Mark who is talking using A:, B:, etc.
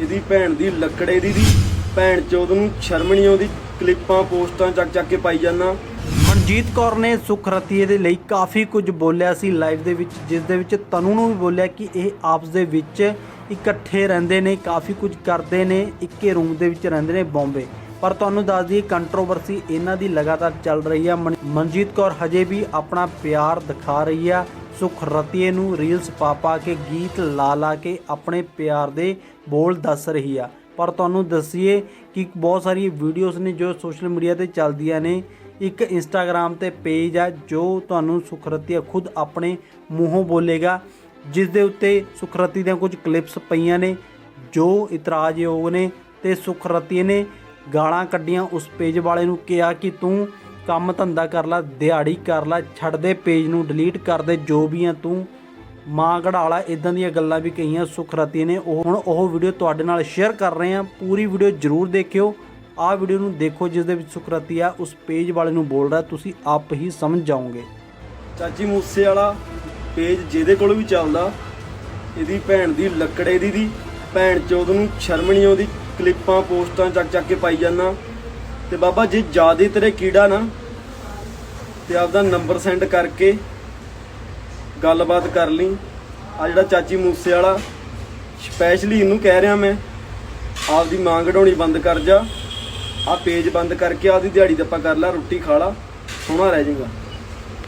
A: ਇਹਦੀ ਭੈਣ ਦੀ, ਲੱਕੜੇ ਦੀ ਦੀ। ਭੈਣ ਚੋਦ ਨੂੰ ਸ਼ਰਮ ਨਹੀਂ ਆਉਂਦੀ ਕਲਿੱਪਾਂ, ਪੋਸਟਾਂ ਚੱਕ ਚੱਕ ਕੇ ਪਾਈ ਜਾਂਦਾ।
B: ਮਨਜੀਤ ਕੌਰ ਨੇ ਸੁਖ ਰਤੀਏ ਦੇ ਲਈ ਕਾਫੀ ਕੁਝ ਬੋਲਿਆ ਸੀ ਲਾਈਵ ਦੇ ਵਿੱਚ, ਜਿਸ ਦੇ ਵਿੱਚ ਤਨੂ ਨੂੰ ਵੀ ਬੋਲਿਆ ਕਿ ਇਹ ਆਪਸ ਦੇ ਵਿੱਚ ਇਕੱਠੇ ਰਹਿੰਦੇ ਨੇ, ਕਾਫੀ ਕੁਝ ਕਰਦੇ ਨੇ, ਇੱਕੇ ਰੂਮ ਦੇ ਵਿੱਚ ਰਹਿੰਦੇ ਨੇ ਬੰਬੇ। ਪਰ ਤੁਹਾਨੂੰ ਦੱਸ ਦਈਏ ਕੰਟਰੋਵਰਸੀ ਇਹਨਾਂ ਦੀ ਲਗਾਤਾਰ ਚੱਲ ਰਹੀ ਹੈ ਮਨ- ਮਨਜੀਤ ਕੌਰ ਹਜੇ ਵੀ ਆਪਣਾ ਪਿਆਰ ਦਿਖਾ ਰਹੀ ਆ। ਸੁਖ ਰਤੀਏ ਨੂੰ ਰੀਲਸ ਪਾ ਪਾ ਕੇ ਗੀਤ ਲਾ ਲਾ ਕੇ ਆਪਣੇ ਪਿਆਰ ਦੇ ਬੋਲ ਦੱਸ ਰਹੀ ਆ। ਪਰ ਤੁਹਾਨੂੰ ਦੱਸੀਏ ਕਿ ਬਹੁਤ ਸਾਰੀ ਵੀਡੀਓਜ਼ ਨੇ ਜੋ ਸੋਸ਼ਲ ਮੀਡੀਆ ਤੇ ਚੱਲਦੀਆਂ ਨੇ। ਇੱਕ ਇੰਸਟਾਗ੍ਰam ਤੇ ਪੇਜ ਆ ਜੋ ਤੁਹਾਨੂੰ ਸੁਖਰਤੀਆ ਖੁਦ ਆਪਣੇ ਮੂੰਹੋਂ ਬੋਲੇਗਾ। ਜਿਸ ਦੇ ਉੱਤੇ ਸੁਖਰਤੀ ਦੀਆਂ ਕੁਝ ਕਲਿੱਪਸ ਪਈਆਂ ਨੇ, ਜੋ ਇਤਰਾਜ਼ਯੋਗ ਨੇ ਤੇ ਸੁਖਰਤੀ ਨੇ ਗਾਲਾਂ ਕੱਢੀਆਂ ਉਸ ਪੇਜ ਵਾਲੇ ਨੂੰ ਕਿਹਾ ਕਿ ਤੂੰ ਕੰਮ ਧੰਦਾ ਕਰ ਲੈ, ਦਿਹਾੜੀ ਕਰ ਲੈ, ਛੱਡ ਦੇ ਪੇਜ ਨੂੰ ਡਿਲੀਟ ਕਰ ਦੇ, ਜੋ ਵੀ ਆ ਤੂੰ, ਮਾਂ ਘੜਾਲਾ ਇਦਾਂ ਦੀਆਂ ਗੱਲਾਂ ਵੀ ਕਹੀਆਂ ਸੁਖਰਤੀ ਨੇ। ਉਹ ਹੁਣ ਉਹ ਵੀਡੀਓ ਤੁਹਾਡੇ ਨਾਲ ਸ਼ੇਅਰ ਕਰ ਰਹੇ ਹਾਂ ਪੂਰੀ ਵੀਡੀਓ ਜਰੂਰ ਦੇਖਿਓ। ਆਹ ਵੀਡੀਓ ਨੂੰ ਦੇਖੋ ਜਿਸ ਦੇ ਵਿੱਚ ਸੁਖਰਤੀ ਆ, ਉਸ ਪੇਜ ਵਾਲੇ ਨੂੰ ਬੋਲ ਰਿਹਾ, ਤੁਸੀਂ ਆਪ ਹੀ ਸਮਝ ਜਾਓਗੇ।
A: ਚਾਚੀ ਮੂਸੇ ਵਾਲਾ ਪੇਜ ਜਿਹਦੇ ਕੋਲ ਵੀ ਚੱਲਦਾ, ਇਹਦੀ ਭੈਣ ਦੀ ਲੱਕੜੇ ਦੀ ਦੀ, ਭੈਣ ਚੋਦ ਨੂੰ ਸ਼ਰਮ ਨਹੀਂ ਆਉਂਦੀ ਕਲਿੱਪਾਂ ਪੋਸਟਾਂ ਚੱਕ ਚੱਕ ਕੇ ਪਾਈ ਜਾਂਦਾ। ਤੇ ਬਾਬਾ ਜੇ ਜਿਆਦੇ ਤੇਰੇ ਕੀੜਾ ਨਾ, ਤੇ ਆਪਦਾ ਨੰਬਰ ਸੈਂਡ ਕਰਕੇ ਗੱਲਬਾਤ ਕਰ ਲਈ। ਆ ਜਿਹੜਾ ਚਾਚੀ ਮੂਸੇ ਵਾਲਾ ਸਪੈਸ਼ਲੀ ਇਹਨੂੰ ਕਹਿ ਰਿਹਾ ਮੈਂ, ਆਪਦੀ ਮਾਂ ਘੜਾਉਣੀ ਬੰਦ ਕਰ ਜਾ। ਆ ਪੇਜ ਬੰਦ ਕਰਕੇ ਆਪਦੀ ਦਿਹਾੜੀ ਤੇ ਆਪਾਂ ਕਰ ਲਾ, ਰੋਟੀ ਖਾ ਲਾ, ਸੋਹਣਾ ਰਹਿ ਜਾਏਗਾ।